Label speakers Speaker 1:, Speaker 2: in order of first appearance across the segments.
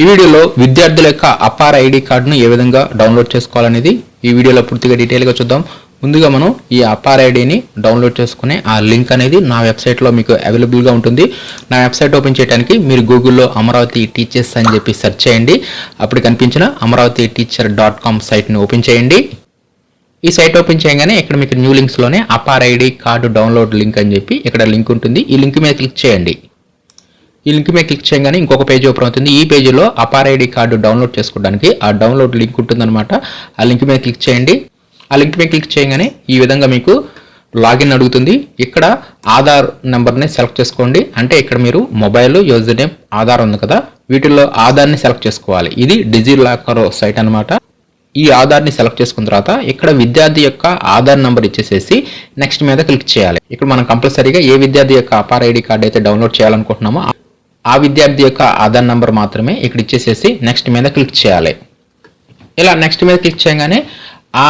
Speaker 1: ఈ వీడియోలో విద్యార్థుల యొక్క అపార్ ఐడి కార్డును ఏ విధంగా డౌన్లోడ్ చేసుకోవాలనేది ఈ వీడియోలో పూర్తిగా డీటెయిల్గా చూద్దాం. ముందుగా మనం ఈ అపార్ ఐడిని డౌన్లోడ్ చేసుకునే ఆ లింక్ అనేది నా వెబ్సైట్లో మీకు అవైలబుల్గా ఉంటుంది. నా వెబ్సైట్ ఓపెన్ చేయడానికి మీరు గూగుల్లో అమరావతి టీచర్స్ అని చెప్పి సెర్చ్ చేయండి. అప్పుడు కనిపించిన అమరావతి టీచర్ డాట్ కామ్ సైట్ని ఓపెన్ చేయండి. ఈ సైట్ ఓపెన్ చేయగానే ఇక్కడ మీకు new లింక్స్లోనే APAAR ID card download link అని చెప్పి ఇక్కడ లింక్ ఉంటుంది. ఈ లింక్ మీద క్లిక్ చేయండి. ఈ లింక్ మీద క్లిక్ చేయగానే ఇంకొక పేజ్ ఓపెన్ అవుతుంది. ఈ పేజీలో అపార్ ఐడి కార్డు డౌన్లోడ్ చేసుకోవడానికి ఆ డౌన్లోడ్ లింక్ ఉంటుందన్నమాట. ఆ లింక్ మీద క్లిక్ చేయండి. ఆ లింక్ మీద క్లిక్ చేయగానే ఈ విధంగా మీకు లాగిన్ అడుగుతుంది. ఇక్కడ ఆధార్ నెంబర్ని సెలెక్ట్ చేసుకోండి. అంటే ఇక్కడ మీరు మొబైల్ యూజర్ నేమ్ ఆధార్ ఉంది కదా. వీటిల్లో ఆధార్ని సెలెక్ట్ చేసుకోవాలి. ఇది డిజీ లాకర్ సైట్ అనమాట ఈ ఆధార్ని సెలెక్ట్ చేసుకున్న తర్వాత ఇక్కడ విద్యార్థి యొక్క ఆధార్ నెంబర్ ఇచ్చేసేసి నెక్స్ట్ మీద క్లిక్ చేయాలి. ఇక్కడ మనం కంపల్సరీగా ఏ విద్యార్థి యొక్క అపార్ ఐడి కార్డ్ అయితే డౌన్లోడ్ చేయాలనుకుంటున్నామో ఆ విద్యార్థి యొక్క ఆధార్ నెంబర్ మాత్రమే ఇక్కడ ఇచ్చేసేసి నెక్స్ట్ మీద క్లిక్ చేయాలి. ఇలా నెక్స్ట్ మీద క్లిక్ చేయగానే ఆ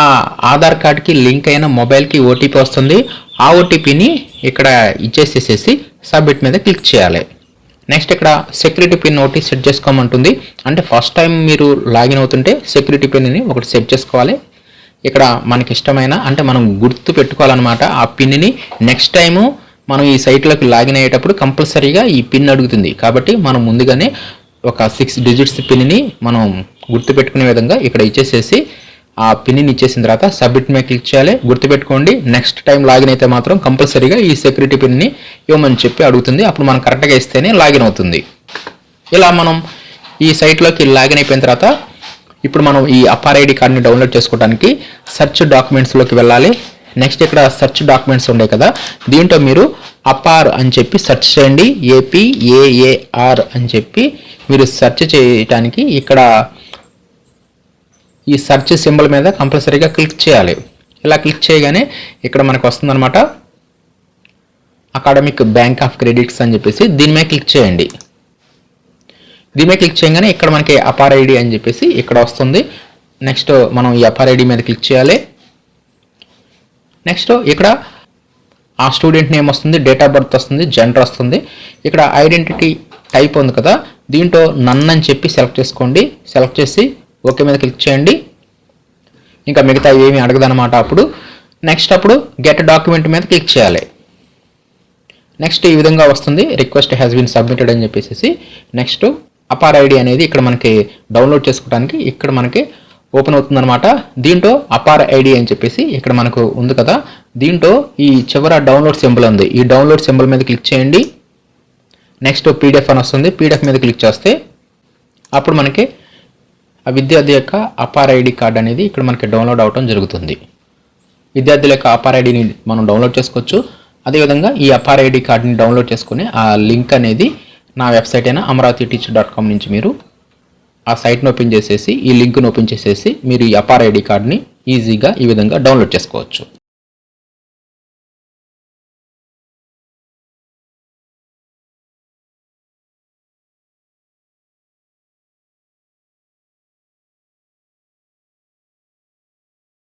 Speaker 1: ఆధార్ కార్డ్కి లింక్ అయిన మొబైల్కి ఓటీపీ వస్తుంది. ఆ ఓటీపీని ఇక్కడ ఇచ్చేసేసేసి సబ్మిట్ మీద క్లిక్ చేయాలి. నెక్స్ట్ ఇక్కడ సెక్యూరిటీ పిన్ ఒకటి సెట్ చేసుకోమంటుంది. అంటే ఫస్ట్ టైం మీరు లాగిన్ అవుతుంటే సెక్యూరిటీ పిన్ని ఒకటి సెట్ చేసుకోవాలి. ఇక్కడ మనకి ఇష్టమైన అంటే మనం గుర్తు పెట్టుకోవాలన్నమాట. ఆ పిన్ని నెక్స్ట్ టైము మనం ఈ సైట్లోకి లాగిన్ అయ్యేటప్పుడు కంపల్సరీగా ఈ పిన్ అడుగుతుంది. కాబట్టి మనం ముందుగానే ఒక సిక్స్ డిజిట్స్ పిన్ని మనం గుర్తుపెట్టుకునే విధంగా ఇక్కడ ఇచ్చేసేసి ఆ పిన్ని ఇచ్చేసిన తర్వాత సబ్మిట్ మీద క్లిక్ చేయాలి. గుర్తుపెట్టుకోండి. నెక్స్ట్ టైం లాగిన్ అయితే మాత్రం కంపల్సరీగా ఈ సెక్యూరిటీ పిన్ని ఇవ్వమని చెప్పి అడుగుతుంది. అప్పుడు మనం కరెక్ట్గా ఇస్తేనే లాగిన్ అవుతుంది. ఇలా మనం ఈ సైట్లోకి లాగిన్ అయిపోయిన తర్వాత ఇప్పుడు మనం ఈ అపార్ ఐడి కార్డ్ని డౌన్లోడ్ చేసుకోవడానికి సెర్చ్ డాక్యుమెంట్స్లోకి వెళ్ళాలి. నెక్స్ట్ ఇక్కడ సెర్చ్ డాక్యుమెంట్స్ ఉండే కదా. దీంట్లో మీరు అపార్ అని చెప్పి సెర్చ్ చేయండి. ఏపీఏఏఆర్ అని చెప్పి మీరు సెర్చ్ చేయటానికి ఇక్కడ ఈ సెర్చ్ సింబల్ మీద కంపల్సరీగా క్లిక్ చేయాలి. ఇలా క్లిక్ చేయగానే ఇక్కడ మనకు వస్తుందన్నమాట. అకాడమిక్ బ్యాంక్ ఆఫ్ క్రెడిట్స్ అని చెప్పేసి దీని మీద క్లిక్ చేయండి. దీని మీద క్లిక్ చేయగానే ఇక్కడ మనకి అపార్ ఐడి అని చెప్పేసి ఇక్కడ వస్తుంది. నెక్స్ట్ మనం ఈ అపార్ ఐడి మీద క్లిక్ చేయాలి. నెక్స్ట్ ఇక్కడ ఆ స్టూడెంట్ నేమ్ వస్తుంది డేట్ ఆఫ్ బర్త్ వస్తుంది జెండర్ వస్తుంది. ఇక్కడ ఐడెంటిటీ టైప్ ఉంది కదా దీంట్లో నన్ అని చెప్పి సెలెక్ట్ చేసుకోండి. సెలెక్ట్ చేసి ఓకే మీద క్లిక్ చేయండి. ఇంకా మిగతా ఏమి అడగదనమాట అప్పుడు. నెక్స్ట్ అప్పుడు గెట్ డాక్యుమెంట్ మీద క్లిక్ చేయాలి. నెక్స్ట్ ఈ విధంగా వస్తుంది. రిక్వెస్ట్ హ్యాస్ బీన్ సబ్మిటెడ్ అని చెప్పేసి నెక్స్ట్ అపార్ ఐడి అనేది ఇక్కడ మనకి డౌన్లోడ్ చేసుకోవడానికి ఇక్కడ మనకి ఓపెన్ అవుతుందన్నమాట. దీంట్లో అపార్ ఐడి అని చెప్పేసి ఇక్కడ మనకు ఉంది కదా. దీంట్లో ఈ చివర డౌన్లోడ్ సింబల్ ఉంది. ఈ డౌన్లోడ్ సింబల్ మీద క్లిక్ చేయండి. నెక్స్ట్ పీడిఎఫ్ అని వస్తుంది. పీడిఎఫ్ మీద క్లిక్ చేస్తే అప్పుడు మనకి ఆ విద్యార్థి యొక్క అపార్ ఐడి కార్డ్ అనేది ఇక్కడ మనకి డౌన్లోడ్ అవడం జరుగుతుంది. విద్యార్థుల యొక్క అపార్ ఐడిని మనం డౌన్లోడ్ చేసుకోవచ్చు. అదేవిధంగా ఈ అపార్ ఐడి కార్డ్ని డౌన్లోడ్ చేసుకుని ఆ లింక్ అనేది నా వెబ్సైట్ అయిన అమరావతి టీచర్ డాట్ కామ్ నుంచి మీరు ఆ సైట్ను ఓపెన్ చేసేసి ఈ లింక్ను ఓపెన్ చేసేసి మీరు ఈ అపార్ ఐడి కార్డ్ని ఈజీగా ఈ విధంగా డౌన్లోడ్ చేసుకోవచ్చు.